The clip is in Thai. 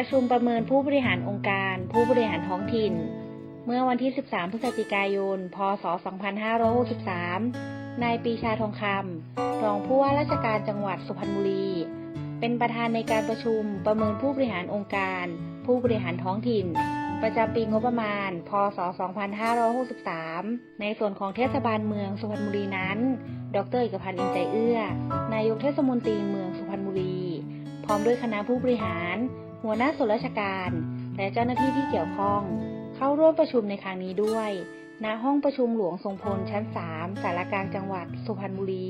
ประชุมประเมินผู้บริหารองค์การ ผู้บริหารท้องถิ่น เมื่อวันที่ 13 พฤศจิกายน พศ 2563 นายปีชาทองคำ รองผู้ว่าราชการจังหวัดสุพรรณบุรี เป็นประธานในการประชุมประเมินผู้บริหารองค์การ ผู้บริหารท้องถิ่น ประจำปีงบประมาณ พศ 2563 ในส่วนของเทศบาลเมืองสุพรรณบุรีนั้น ดรเอกพันธ์อินใจเอื้อ นายกเทศมนตรีเมือง พร้อมด้วยคณะผู้บริหาร หัวหน้าส่วนราชการ และเจ้าหน้าที่ที่เกี่ยวข้อง เข้าร่วมประชุมในครั้งนี้ด้วย ณ ห้องประชุมหลวงทรงพลชั้น 3 สารกลางจังหวัดสุพรรณบุรี